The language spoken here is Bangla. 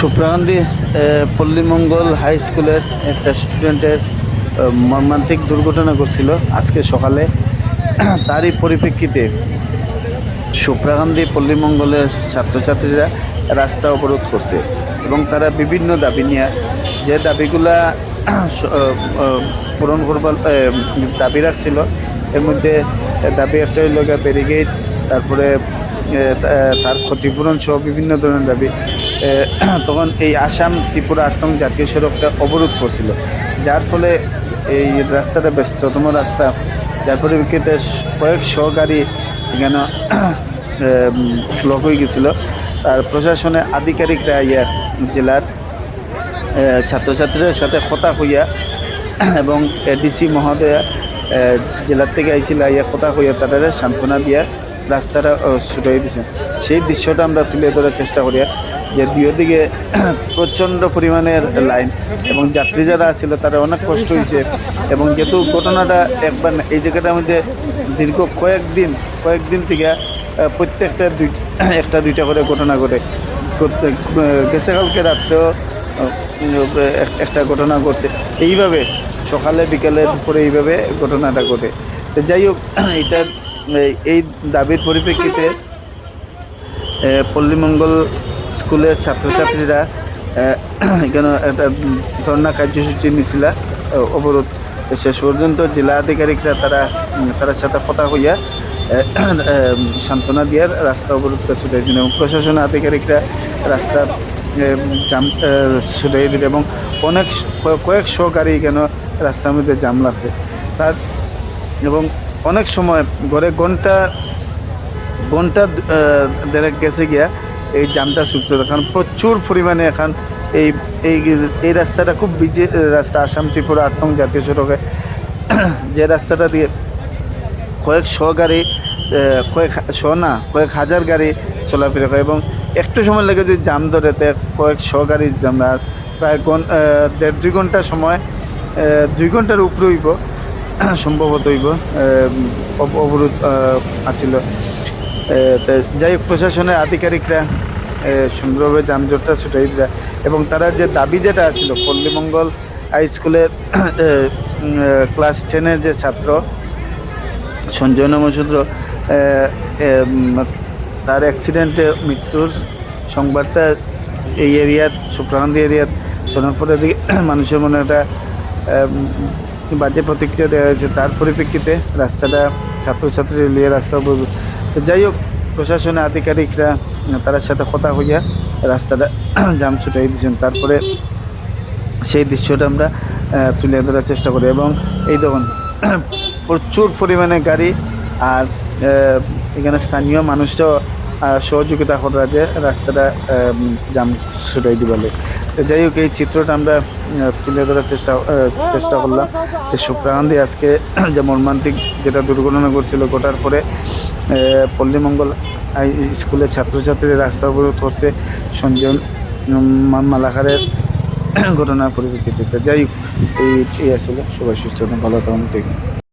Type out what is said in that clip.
সুপ্রাকান্দি পল্লীমঙ্গল হাই স্কুলের একটা স্টুডেন্টের মর্মান্তিক দুর্ঘটনা ঘটছিল আজকে সকালে। তারই পরিপ্রেক্ষিতে সুপ্রাকান্দি পল্লীমঙ্গলের ছাত্রছাত্রীরা রাস্তা অবরোধ করছে এবং তারা বিভিন্ন দাবি নিয়ে, যে দাবিগুলা পূরণ করবার দাবি রাখছিল। এর মধ্যে দাবি একটা হইল ব্যারিগেড তারপরে তার ক্ষতিপূরণ সহ বিভিন্ন ধরনের দাবি তখন এই আসাম ত্রিপুরা নং জাতীয় সড়কটা অবরোধ করছিল। যার ফলে এই রাস্তাটা ব্যস্ততম রাস্তা। যার পরিপ্রেক্ষিতে স- কয়েকশো গাড়ি এখানে ব্লক হয়ে গেছিল। আর প্রশাসনের আধিকারিকরা ইয়া জেলার ছাত্রছাত্রীদের সাথে কথা হইয়া এবং এডিসি মহোদয়া জেলার থেকে আইছিল ইয়া কথা হইয়া তারা সান্ত্বনা দিয়া রাস্তাটা ছুটাই দিছে। সেই দৃশ্যটা আমরা তুলে ধরার চেষ্টা করি। যে দুই দিকে প্রচণ্ড পরিমাণের লাইন এবং যাত্রী যারা ছিল তারা অনেক কষ্ট হয়েছে এবং যেহেতু ঘটনাটা একবার এই জায়গাটার মধ্যে দীর্ঘ কয়েকদিন কয়েকদিন থেকে প্রত্যেকটা দুই, একটা, দুইটা করে ঘটনা ঘটে। গেছে কালকে রাত্রেও একটা ঘটনা ঘটছে। এইভাবে সকালে, বিকালে, দুপুরে এইভাবে ঘটনাটা ঘটে। তো যাই হোক এটা এই- দাবির পরিপ্রেক্ষিতে পল্লীমঙ্গল স্কুলের ছাত্রছাত্রীরা এখানে একটা ধর্ণা কার্যসূচি নিছিল। অবরোধ শেষ পর্যন্ত জেলা আধিকারিকরা তারা তার সাথে কথা হইয়া সান্ত্বনা দিয়ে রাস্তা অবরোধ করে ছুটাইছেন এবং প্রশাসন আধিকারিকরা রাস্তা জাম ছুটাই দিল এবং অনেক কয়েক- কয়েকশো গাড়ি কেন রাস্তার মধ্যে জাম লাগছে। তার এবং অনেক সময় ঘরে ঘণ্টা ঘণ্টা দেড়েক গেছে গিয়া এই জামটা ছুটতে কারণ প্রচুর পরিমাণে এখন এই এই এই রাস্তাটা খুব বিজি রাস্তা আসাম, ত্রিপুরা আট নং জাতীয় সড়কে। যে রাস্তাটা দিয়ে কয়েক শ গাড়ি কয়েক শ না, কয়েক হাজার গাড়ি চলাফেরা করে এবং একটু সময় লেগে যদি জাম ধরে কয়েক শ গাড়ি জাম প্রায় দেড় দুই ঘণ্টা সময় দুই ঘণ্টার উপরে হইব। সম্ভবত হইব অবরোধ আছিল। যাই হোক, প্রশাসনের আধিকারিকরা সুন্দরভাবে যানজটটা ছুটাই দিলা এবং তারা যে দাবি যেটা ছিল পল্লীমঙ্গল হাই স্কুলের ক্লাস টেনের যে ছাত্র সঞ্জয় নমসূদ্র তার অ্যাক্সিডেন্টে মৃত্যুর সংবাদটা এই এরিয়াত সুপ্রাকান্দি এরিয়াত সোনারপুরের দিকে মানুষের মনে একটা বাজে প্রতিক্রিয়া দেওয়া হয়েছে, তার পরিপ্রেক্ষিতে রাস্তাটা ছাত্রছাত্রী নিয়ে রাস্তা যাই হোক প্রশাসনের আধিকারিকরা তার সাথে কথা হইয়া রাস্তাটা জাম ছুটাই দিয়েছেন। তারপরে সেই দৃশ্যটা আমরা তুলে ধরার চেষ্টা করি। এবং এই দেখুন, প্রচুর পরিমাণে গাড়ি আর এখানে স্থানীয় মানুষরাও সহযোগিতা করা যে রাস্তাটা জাম ছুটাই দিবালে তো যাই হোক, এই চিত্রটা আমরা তুলে ধরার চেষ্টা চেষ্টা করলাম। যে শুক্রাকান্দি আজকে যে মর্মান্তিক যেটা দুর্ঘটনা ঘটছিল, ঘটার পরে পল্লীমঙ্গল স্কুলের ছাত্রছাত্রীরা রাস্তা অবরোধ করছে সঞ্জন মালাকারের ঘটনার পরিপ্রেক্ষিতে। যাই হোক, এই আসলে সবাই সুস্থ ভালো থাকুন। ঠিক।